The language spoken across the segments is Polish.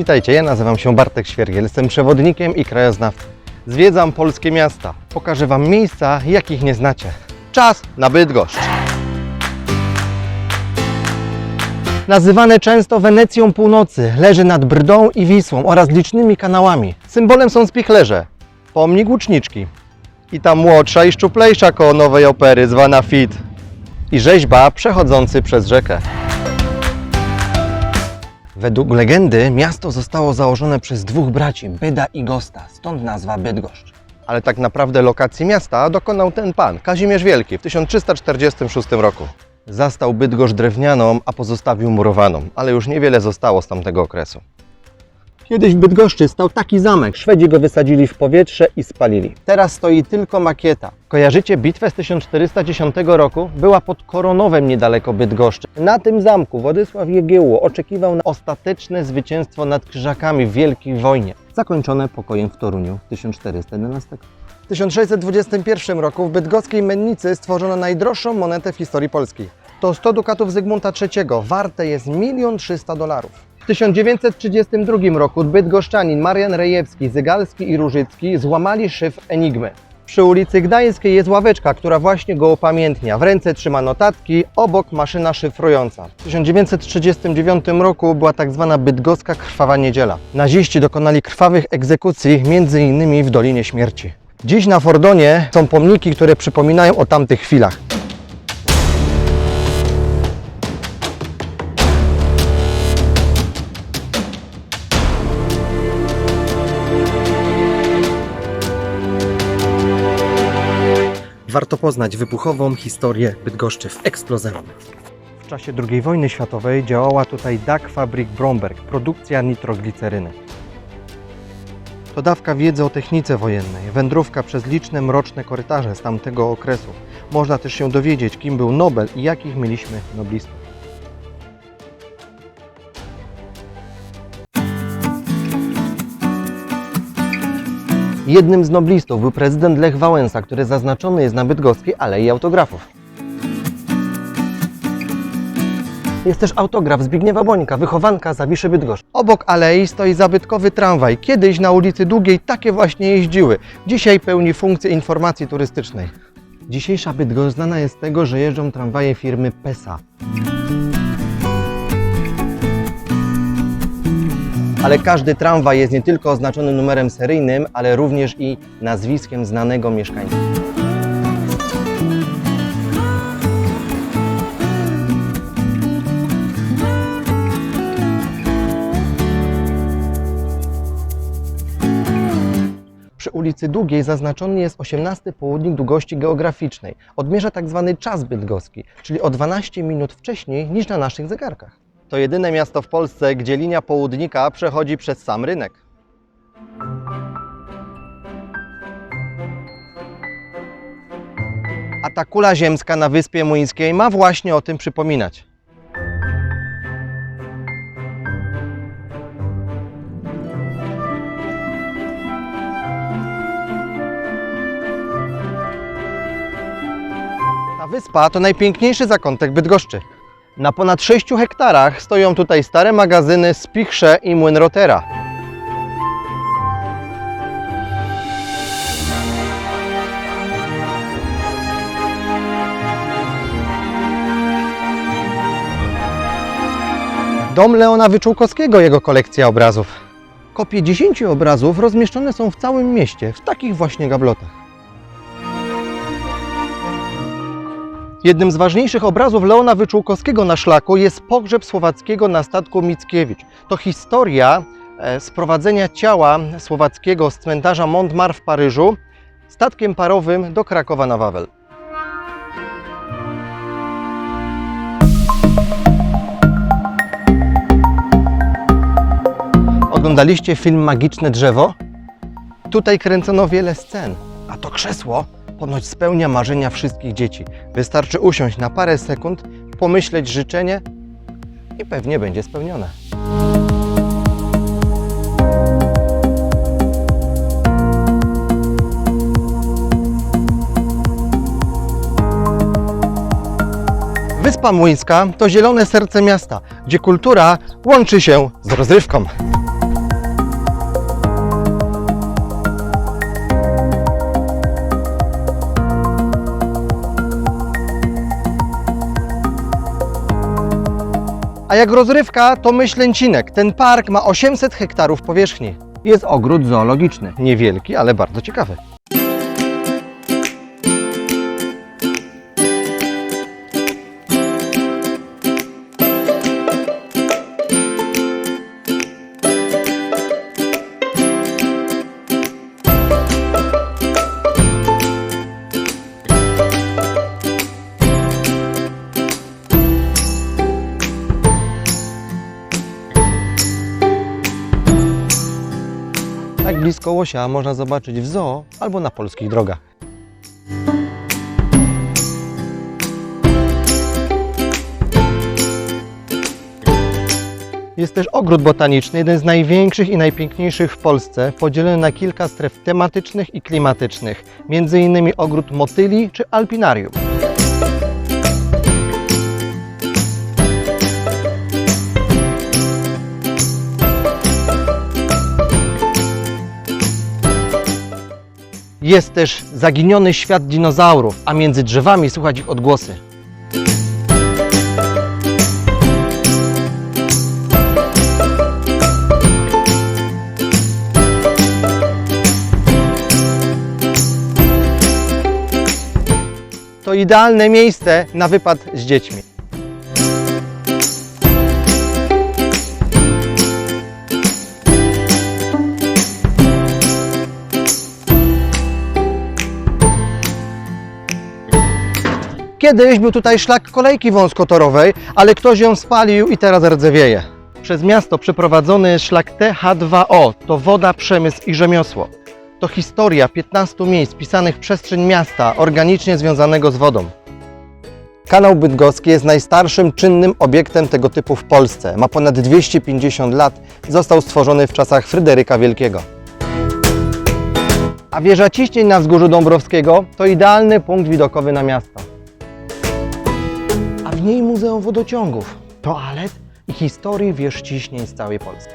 Witajcie, ja nazywam się Bartek Świergiel, jestem przewodnikiem i krajoznawcą. Zwiedzam polskie miasta, pokażę Wam miejsca, jakich nie znacie. Czas na Bydgoszcz. Nazywane często Wenecją Północy, leży nad Brdą i Wisłą oraz licznymi kanałami. Symbolem są spichlerze, pomnik łuczniczki i ta młodsza i szczuplejsza koło nowej opery zwana Fit i rzeźba przechodzący przez rzekę. Według legendy miasto zostało założone przez dwóch braci, Byda i Gosta, stąd nazwa Bydgoszcz. Ale tak naprawdę lokacji miasta dokonał ten pan, Kazimierz Wielki, w 1346 roku. Zastał Bydgoszcz drewnianą, a pozostawił murowaną, ale już niewiele zostało z tamtego okresu. Kiedyś w Bydgoszczy stał taki zamek. Szwedzi go wysadzili w powietrze i spalili. Teraz stoi tylko makieta. Kojarzycie bitwę z 1410 roku? Była pod Koronowem niedaleko Bydgoszczy. Na tym zamku Władysław Jegiełło oczekiwał na ostateczne zwycięstwo nad Krzyżakami w Wielkiej Wojnie, zakończone pokojem w Toruniu w 1411. W 1621 roku w bydgoskiej Mennicy stworzono najdroższą monetę w historii Polski. To 100 dukatów Zygmunta III, warte jest 1 300 dolarów. W 1932 roku bydgoszczanin Marian Rejewski, Zygalski i Różycki złamali szyf Enigmy. Przy ulicy Gdańskiej jest ławeczka, która właśnie go upamiętnia. W ręce trzyma notatki, obok maszyna szyfrująca. W 1939 roku była tak zwana bydgoska krwawa niedziela. Naziści dokonali krwawych egzekucji, m.in. w Dolinie Śmierci. Dziś na Fordonie są pomniki, które przypominają o tamtych chwilach. Warto poznać wybuchową historię Bydgoszczy w Eksplozem. W czasie II wojny światowej działała tutaj DAK Fabrik Bromberg, produkcja nitrogliceryny. To dawka wiedzy o technice wojennej, wędrówka przez liczne mroczne korytarze z tamtego okresu. Można też się dowiedzieć, kim był Nobel i jakich mieliśmy noblistów. Jednym z noblistów był prezydent Lech Wałęsa, który zaznaczony jest na bydgoskiej Alei Autografów. Jest też autograf Zbigniewa Bońka, wychowanka Zawiszy Bydgoszcz. Obok alei stoi zabytkowy tramwaj. Kiedyś na ulicy Długiej takie właśnie jeździły. Dzisiaj pełni funkcję informacji turystycznej. Dzisiejsza Bydgoszcz znana jest z tego, że jeżdżą tramwaje firmy PESA. Ale każdy tramwaj jest nie tylko oznaczony numerem seryjnym, ale również i nazwiskiem znanego mieszkańca. Przy ulicy Długiej zaznaczony jest 18 południk długości geograficznej. Odmierza tak zwany czas bydgoski, czyli o 12 minut wcześniej niż na naszych zegarkach. To jedyne miasto w Polsce, gdzie linia południka przechodzi przez sam rynek. A ta kula ziemska na Wyspie Młyńskiej ma właśnie o tym przypominać. Ta wyspa to najpiękniejszy zakątek Bydgoszczy. Na ponad 6 hektarach stoją tutaj stare magazyny Spichrze i Młyn Rotera. Dom Leona Wyczółkowskiego, jego kolekcja obrazów. Kopie 10 obrazów rozmieszczone są w całym mieście, w takich właśnie gablotach. Jednym z ważniejszych obrazów Leona Wyczółkowskiego na szlaku jest pogrzeb Słowackiego na statku Mickiewicz. To historia e, sprowadzenia ciała Słowackiego z cmentarza Montmartre w Paryżu statkiem parowym do Krakowa na Wawel. Oglądaliście film Magiczne Drzewo? Tutaj kręcono wiele scen, a to krzesło ponoć spełnia marzenia wszystkich dzieci. Wystarczy usiąść na parę sekund, pomyśleć życzenie i pewnie będzie spełnione. Wyspa Młyńska to zielone serce miasta, gdzie kultura łączy się z rozrywką. A jak rozrywka, to Myślęcinek. Ten park ma 800 hektarów powierzchni. Jest ogród zoologiczny. Niewielki, ale bardzo ciekawy. Łosia można zobaczyć w zoo albo na polskich drogach. Jest też ogród botaniczny, jeden z największych i najpiękniejszych w Polsce, podzielony na kilka stref tematycznych i klimatycznych, innymi ogród motyli czy alpinarium. Jest też zaginiony świat dinozaurów, a między drzewami słychać ich odgłosy. To idealne miejsce na wypad z dziećmi. Kiedyś był tutaj szlak kolejki wąskotorowej, ale ktoś ją spalił i teraz rdzewieje. Przez miasto przeprowadzony szlak TH2O, to woda, przemysł i rzemiosło. To historia 15 miejsc pisanych w przestrzeń miasta, organicznie związanego z wodą. Kanał Bydgoski jest najstarszym czynnym obiektem tego typu w Polsce. Ma ponad 250 lat został stworzony w czasach Fryderyka Wielkiego. A wieża Ciścień na wzgórzu Dąbrowskiego to idealny punkt widokowy na miasto w niej Muzeum Wodociągów, toalet i historii wież ciśnień z całej Polski.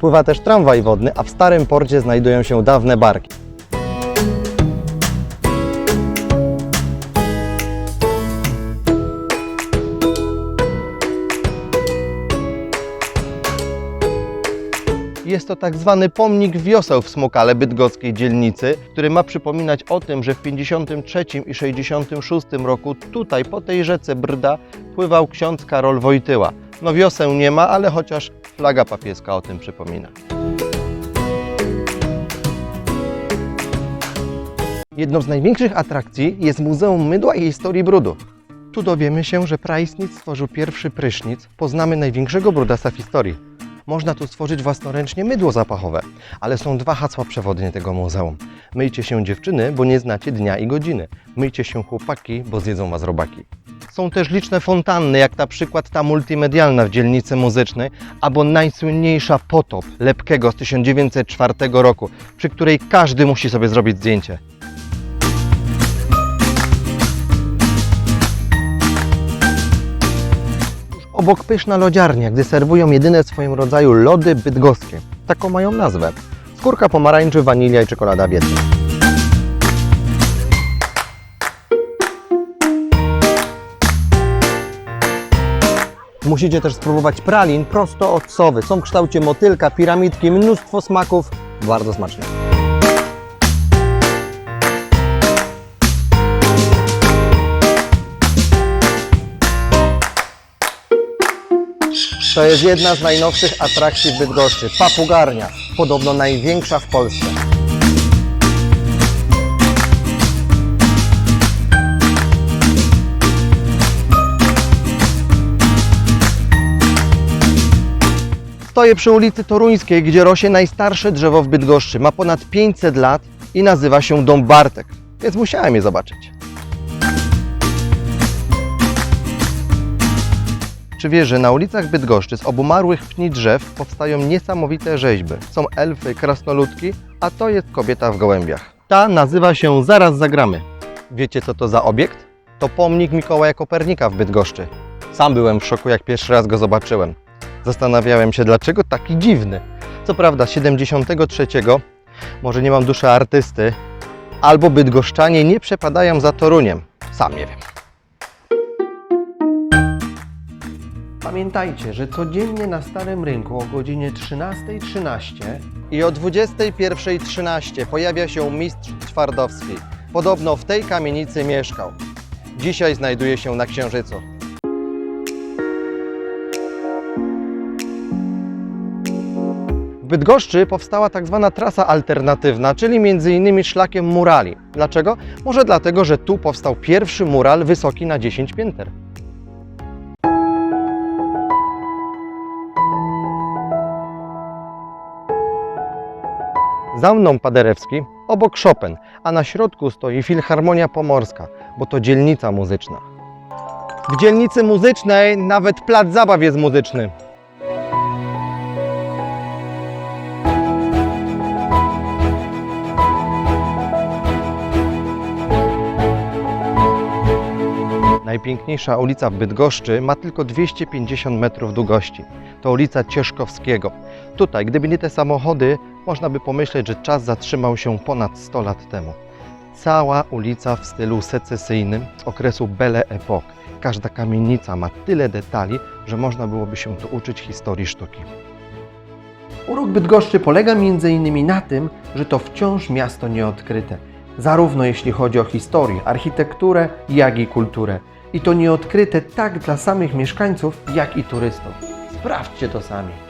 Pływa też tramwaj wodny, a w starym porcie znajdują się dawne barki. Jest to tak zwany pomnik wioseł w Smokale bydgoskiej dzielnicy, który ma przypominać o tym, że w 53 i 66 roku tutaj po tej rzece Brda pływał ksiądz Karol Wojtyła. No wioseł nie ma, ale chociaż flaga papieska o tym przypomina. Jedną z największych atrakcji jest Muzeum Mydła i Historii Brudu. Tu dowiemy się, że Praistnic stworzył pierwszy prysznic, poznamy największego brudasa w historii. Można tu stworzyć własnoręcznie mydło zapachowe, ale są dwa hasła przewodnie tego muzeum. Myjcie się dziewczyny, bo nie znacie dnia i godziny. Myjcie się chłopaki, bo zjedzą was robaki. Są też liczne fontanny, jak na przykład ta multimedialna w dzielnicy muzycznej, albo najsłynniejsza Potop Lepkiego z 1904 roku, przy której każdy musi sobie zrobić zdjęcie. Obok pyszna lodziarnia, gdy serwują jedyne w swoim rodzaju lody bydgoskie. Taką mają nazwę. Skórka pomarańczy, wanilia i czekolada w jednym. Musicie też spróbować pralin prosto od sowy. Są w kształcie motylka, piramidki, mnóstwo smaków. Bardzo smaczne. To jest jedna z najnowszych atrakcji w Bydgoszczy. Papugarnia, podobno największa w Polsce. Stoję przy ulicy Toruńskiej, gdzie rośnie najstarsze drzewo w Bydgoszczy. Ma ponad 500 lat i nazywa się Dom Bartek, więc musiałem je zobaczyć. Czy wiesz, że na ulicach Bydgoszczy z obumarłych pni drzew powstają niesamowite rzeźby? Są elfy, krasnoludki, a to jest kobieta w gołębiach. Ta nazywa się Zaraz Zagramy. Wiecie co to za obiekt? To pomnik Mikołaja Kopernika w Bydgoszczy. Sam byłem w szoku, jak pierwszy raz go zobaczyłem. Zastanawiałem się, dlaczego taki dziwny. Co prawda 73 może nie mam duszy artysty, albo bydgoszczanie nie przepadają za Toruniem. Sam nie wiem. Pamiętajcie, że codziennie na Starym Rynku o godzinie 13.13 i o 21.13 pojawia się mistrz Twardowski. Podobno w tej kamienicy mieszkał. Dzisiaj znajduje się na Księżycu. W Bydgoszczy powstała tak zwana trasa alternatywna, czyli m.in. szlakiem murali. Dlaczego? Może dlatego, że tu powstał pierwszy mural wysoki na 10 pięter. Za mną Paderewski, obok Chopin, a na środku stoi Filharmonia Pomorska, bo to dzielnica muzyczna. W dzielnicy muzycznej nawet plac zabaw jest muzyczny. Najpiękniejsza ulica w Bydgoszczy ma tylko 250 metrów długości. To ulica Cieszkowskiego. Tutaj, gdyby nie te samochody, można by pomyśleć, że czas zatrzymał się ponad 100 lat temu. Cała ulica w stylu secesyjnym okresu Belle Époque. Każda kamienica ma tyle detali, że można byłoby się tu uczyć historii sztuki. Urok Bydgoszczy polega m.in. na tym, że to wciąż miasto nieodkryte, zarówno jeśli chodzi o historię, architekturę, jak i kulturę. I to nieodkryte tak dla samych mieszkańców, jak i turystów. Sprawdźcie to sami.